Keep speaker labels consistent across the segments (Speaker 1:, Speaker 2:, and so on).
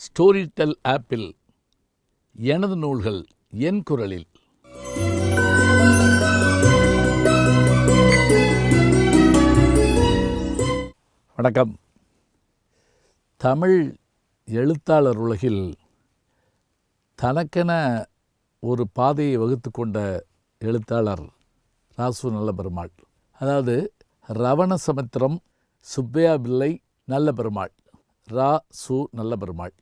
Speaker 1: Storytel ஆப்பில் எனது நூல்கள் என் குரலில். வணக்கம். தமிழ் எழுத்தாளர் உலகில் தனக்கென ஒரு பாதையை வகுத்து கொண்ட எழுத்தாளர் ராசு நல்ல பெருமாள் அதாவது ரவண சமுத்திரம் சுப்பையா பிள்ளை நல்ல பெருமாள் ரா சு நல்ல பெருமாள்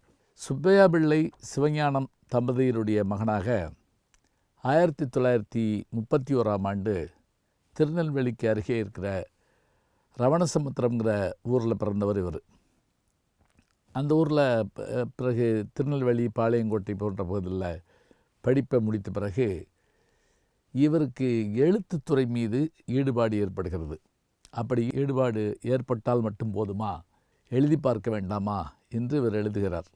Speaker 1: சுப்பையா பிள்ளை சிவஞானம் தம்பதியருடைய மகனாக ஆயிரத்தி தொள்ளாயிரத்தி முப்பத்தி ஓராம் ஆண்டு திருநெல்வேலிக்கு அருகே இருக்கிற ரவணசமுத்திரம்ங்கிற ஊரில் பிறந்தவர் இவர். அந்த ஊரில் பிறகு திருநெல்வேலி பாளையங்கோட்டை போன்ற பகுதியில் படிப்பை முடித்த பிறகு இவருக்கு எழுத்துத்துறை மீது ஈடுபாடு ஏற்படுகிறது. அப்படி ஈடுபாடு ஏற்பட்டால் மட்டும் போதுமா? எழுதி பார்க்க வேண்டாமா? என்று இவர் எழுதுகிறார்.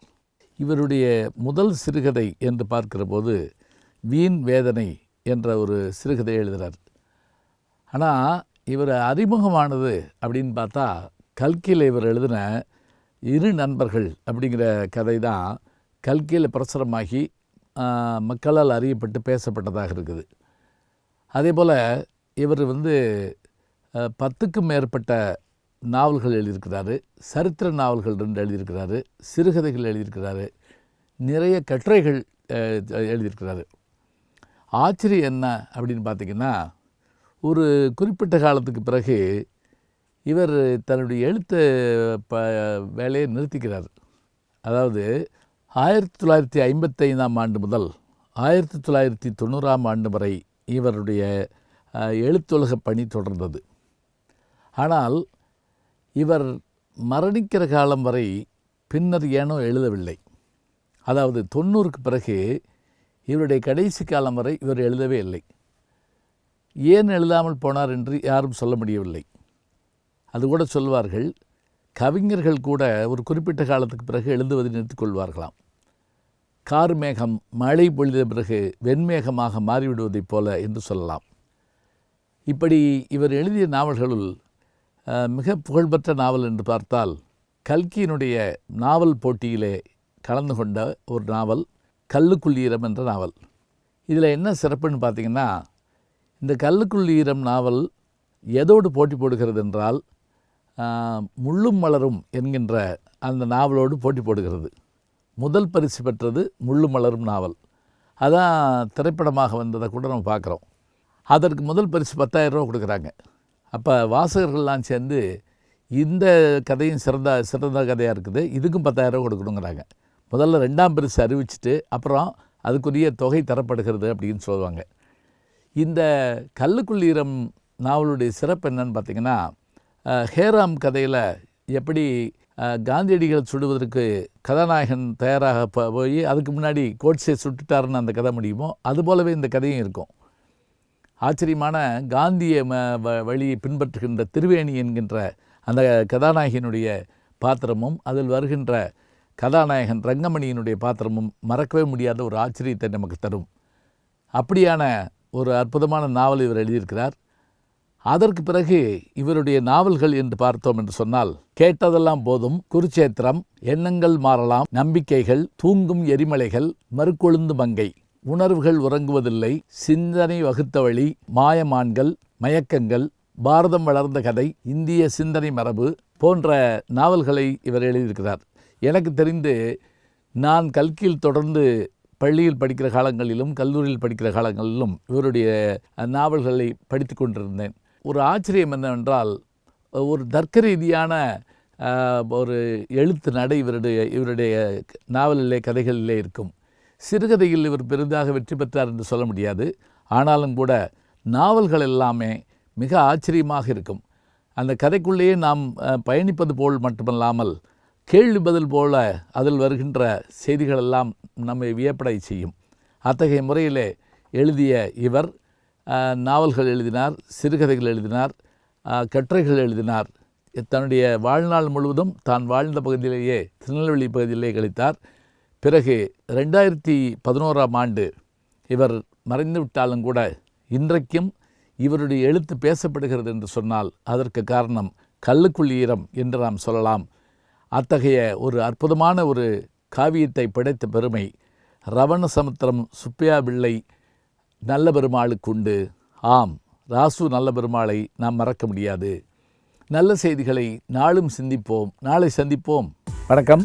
Speaker 1: இவருடைய முதல் சிறுகதை என்று பார்க்கிற போது வீண் வேதனை என்ற ஒரு சிறுகதை எழுதுகிறார் ஆனால் இவர் அறிமுகமானது அப்படின்னு பார்த்தா கல்கியில் இவர் எழுதின இரு நண்பர்கள் அப்படிங்கிற கதை தான் கல்கியில் பிரசுரமாகி மக்களால் அறியப்பட்டு பேசப்பட்டதாக இருக்குது. அதே போல் இவர் வந்து பத்துக்கும் மேற்பட்ட நாவல்கள் எழுதியிருக்கிறாரு சரித்திர நாவல்கள் ரெண்டு எழுதியிருக்கிறாரு சிறுகதைகள் எழுதியிருக்கிறாரு நிறைய கட்டுரைகள் எழுதியிருக்கிறாரு. ஆச்சரியம் என்ன அப்படின்னு பார்த்தீங்கன்னா ஒரு குறிப்பிட்ட காலத்துக்கு பிறகு இவர் தன்னுடைய எழுத்து ப வேலையை நிறுத்திக்கிறார். அதாவது ஆயிரத்தி தொள்ளாயிரத்தி ஐம்பத்தைந்தாம் ஆண்டு முதல் ஆயிரத்தி தொள்ளாயிரத்தி தொண்ணூறாம் ஆண்டு வரை இவருடைய எழுத்துலக பணி தொடர்ந்தது. ஆனால் இவர் மரணிக்கிற காலம் வரை பின்னர் ஏனோ எழுதவில்லை. அதாவது தொண்ணூறுக்கு பிறகு இவருடைய கடைசி காலம் வரை இவர் எழுதவே இல்லை. ஏன் எழுதாமல் போனார் என்று யாரும் சொல்ல முடியவில்லை. அது கூட சொல்வார்கள் கவிஞர்கள் கூட ஒரு குறிப்பிட்ட காலத்துக்கு பிறகு எழுதுவதை நிறுத்திக் கொள்வார்களாம். கார் மேகம் மழை பொழித பிறகு வெண்மேகமாக மாறிவிடுவதைப் போல என்று சொல்லலாம். இப்படி இவர் எழுதிய நாவல்களுள் மிக புகழ்பெற்ற நாவல் என்று பார்த்தால் கல்கியினுடைய நாவல் போட்டியிலே கலந்து கொண்ட ஒரு நாவல் கல்லுக்குள் ஈரம் என்ற நாவல். இதில் என்ன சிறப்புன்னு பார்த்தீங்கன்னா இந்த கல்லுக்குள் ஈரம் நாவல் எதோடு போட்டி போடுகிறது என்றால் முள்ளும் மலரும் என்கின்ற அந்த நாவலோடு போட்டி போடுகிறது. முதல் பரிசு பெற்றது முள்ளும் மலரும் நாவல். அதான் திரைப்படமாக வந்ததை கூட நம்ம பார்க்குறோம். அதற்கு முதல் பரிசு பத்தாயிரம் ரூபா கொடுக்குறாங்க. அப்போ வாசகர்கள்லாம் சேர்ந்து இந்த கதையும் சிறந்த சிறந்த கதையாக இருக்குது. இதுக்கும் பத்தாயிரம் ரூபா கொடுக்கணுங்கிறாங்க. முதல்ல ரெண்டாம் பரிசு அறிவிச்சிட்டு அப்புறம் அதுக்குரிய தொகை தரப்படுகிறது அப்படின்னு சொல்லுவாங்க. இந்த கல்லுக்குள்ளீரம் நாவலுடைய சிறப்பு என்னன்னு பார்த்திங்கன்னா ஹேராம் கதையில் எப்படி காந்தியடிகள் சுடுவதற்கு கதாநாயகன் தயாராக போய் அதுக்கு முன்னாடி கோட்ஸை சுட்டுட்டாருன்னு அந்த கதை முடியுமோ அதுபோலவே இந்த கதையும் இருக்கும். ஆச்சரியமான காந்திய ம வ- வழியை பின்பற்றுகின்ற திருவேணி என்கின்ற அந்த கதாநாயகனுடைய பாத்திரமும் அதில் வருகின்ற கதாநாயகன் ரங்கமணியினுடைய பாத்திரமும் மறக்கவே முடியாத ஒரு ஆச்சரியத்தை நமக்கு தரும். அப்படியான ஒரு அற்புதமான நாவல் இவர் எழுதியிருக்கிறார். அதற்கு பிறகு இவருடைய நாவல்கள் என்று பார்த்தோம் என்று சொன்னால் கேட்டதெல்லாம் போதும் குருச்சேத்திரம் எண்ணங்கள் மாறலாம் நம்பிக்கைகள் தூங்கும் எரிமலைகள் மறுக்கொழுந்து மங்கை. உணர்வுகள் உறங்குவதில்லை. சிந்தனை வகுத்த வழி மாயமான்கள் மயக்கங்கள் பாரதம் வளர்ந்த கதை இந்திய சிந்தனை மரபு போன்ற நாவல்களை இவர் எழுதியிருக்கிறார். எனக்கு தெரிந்து நான் கல்கியில் தொடர்ந்து பள்ளியில் படிக்கிற காலங்களிலும் கல்லூரியில் படிக்கிற காலங்களிலும் இவருடைய நாவல்களை படித்து கொண்டிருந்தேன். ஒரு ஆச்சரியம் என்னவென்றால் ஒரு தர்க்க ரீதியான ஒரு எழுத்து நடை இவருடைய இவருடைய நாவலிலே கதைகளிலே இருக்கும். சிறுகதையில் இவர் பெரிதாக வெற்றி பெற்றார் என்று சொல்ல முடியாது. ஆனாலும் கூட நாவல்கள் எல்லாமே மிக ஆச்சரியமாக இருக்கும். அந்த கதைக்குள்ளேயே நாம் பயணிப்பது போல் மட்டுமல்லாமல் கேள்வி பதில் போல அதில் வருகின்ற செய்திகள் எல்லாம் நம்மை வியப்படை செய்யும். அத்தகைய முறையிலே எழுதிய இவர் நாவல்கள் எழுதினார் சிறுகதைகள் எழுதினார் கட்டுரைகள் எழுதினார். தன்னுடைய வாழ்நாள் முழுவதும் தான் வாழ்ந்த பகுதியிலேயே திருநெல்வேலி பகுதியிலே கழித்தார். பிறகு ரெண்டாயிரத்தி பதினோராம் ஆண்டு இவர் மறைந்து விட்டாலும் கூட இன்றைக்கும் இவருடைய எழுத்து பேசப்படுகிறது என்று சொன்னால் அதற்கு காரணம் கல்லுக்குள் ஈரம் என்று நாம் சொல்லலாம். அத்தகைய ஒரு அற்புதமான ஒரு காவியத்தை படைத்த பெருமை ரவண சமுத்திரம் சுப்பையா பிள்ளை நல்ல பெருமாளுக்கு உண்டு. ஆம் ராசு நல்ல பெருமாளை நாம் மறக்க முடியாது. நல்ல செய்திகளை நாளும் சிந்திப்போம். நாளை சந்திப்போம். வணக்கம்.